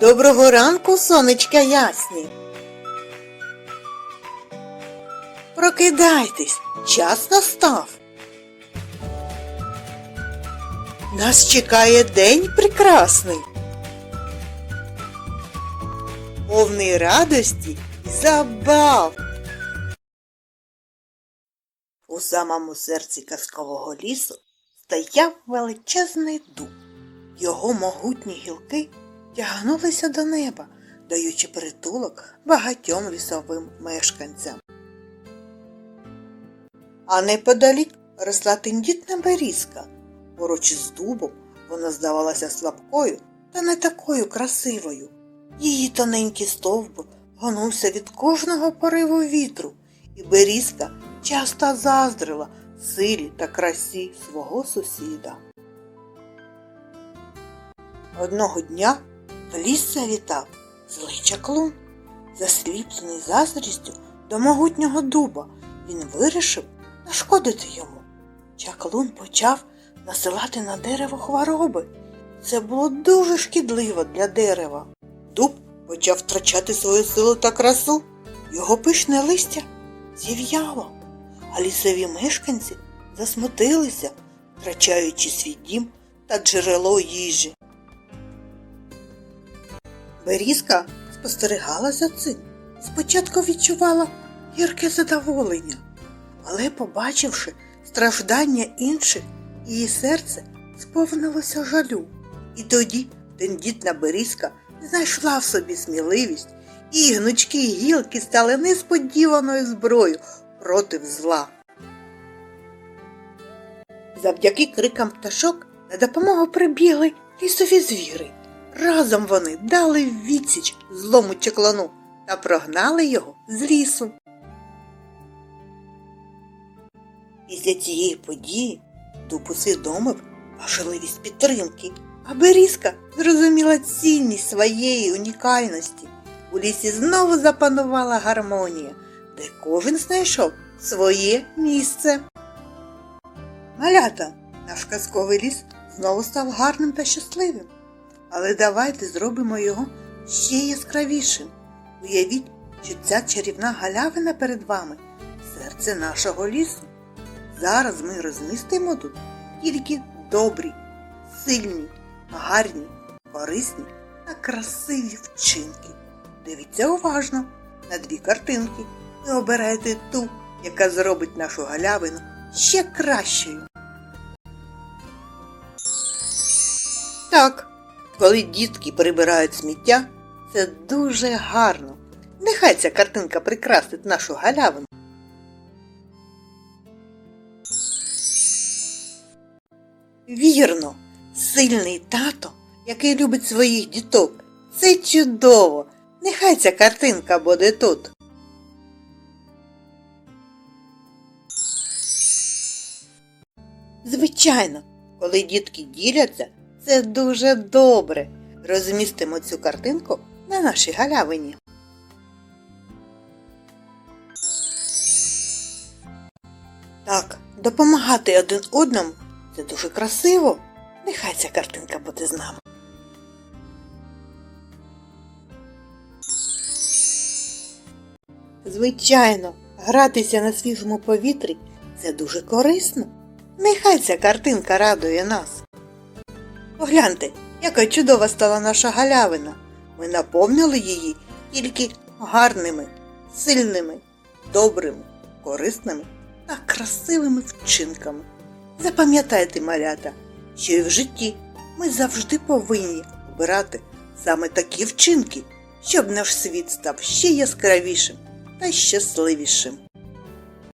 Доброго ранку, сонечка ясні. Прокидайтесь, час настав. Нас чекає день прекрасний. Повний радості і забав. У самому серці казкового лісу стояв величезний дуб. Його могутні гілки тягнулися до неба, даючи притулок багатьом лісовим мешканцям. А неподалік росла тендітна берізка. Поруч із дубом вона здавалася слабкою та не такою красивою. Її тоненький стовбур гонувся від кожного пориву вітру, і берізка часто заздрила силі та красі свого сусіда. Одного дня ліс завітав злий чаклун. Засліплений заздрістю до могутнього дуба, він вирішив нашкодити йому. Чаклун почав насилати на дерево хвороби. Це було дуже шкідливо для дерева. Дуб почав втрачати свою силу та красу. Його пишне листя зів'яло, а лісові мешканці засмутилися, втрачаючи свій дім та джерело їжі. Берізка спостерігала за цим. Спочатку відчувала гірке задоволення, але, побачивши страждання інших, її серце сповнилося жалю. І тоді тендітна берізка знайшла в собі сміливість, і гнучкі гілки стали несподіваною зброєю проти зла. Завдяки крикам пташок на допомогу прибігли лісові звіри. Разом вони дали відсіч злому чеклану та прогнали його з лісу. Після цієї події дуб усвідомив важливість підтримки, а Берізка зрозуміла цінність своєї унікальності. У лісі знову запанувала гармонія, де кожен знайшов своє місце. Малята, наш казковий ліс знову став гарним та щасливим. Але давайте зробимо його ще яскравішим. Уявіть, що ця чарівна галявина перед вами серце нашого лісу. Зараз ми розмістимо тут тільки добрі, сильні, гарні, корисні та красиві вчинки. Дивіться уважно на дві картинки і обирайте ту, яка зробить нашу галявину ще кращою. Так, коли дітки прибирають сміття, це дуже гарно. Нехай ця картинка прикрасить нашу галявину. Вірно, сильний тато, який любить своїх діток. Це чудово. Нехай ця картинка буде тут. Звичайно, коли дітки діляться, це дуже добре. Розмістимо цю картинку на нашій галявині. Так, допомагати один одному це дуже красиво. Нехай ця картинка буде з нами. Звичайно, гратися на свіжому повітрі це дуже корисно. Нехай ця картинка радує нас. Погляньте, яка чудова стала наша галявина. Ми наповнили її тільки гарними, сильними, добрими, корисними та красивими вчинками. Запам'ятайте, малята, що і в житті ми завжди повинні обирати саме такі вчинки, щоб наш світ став ще яскравішим та щасливішим.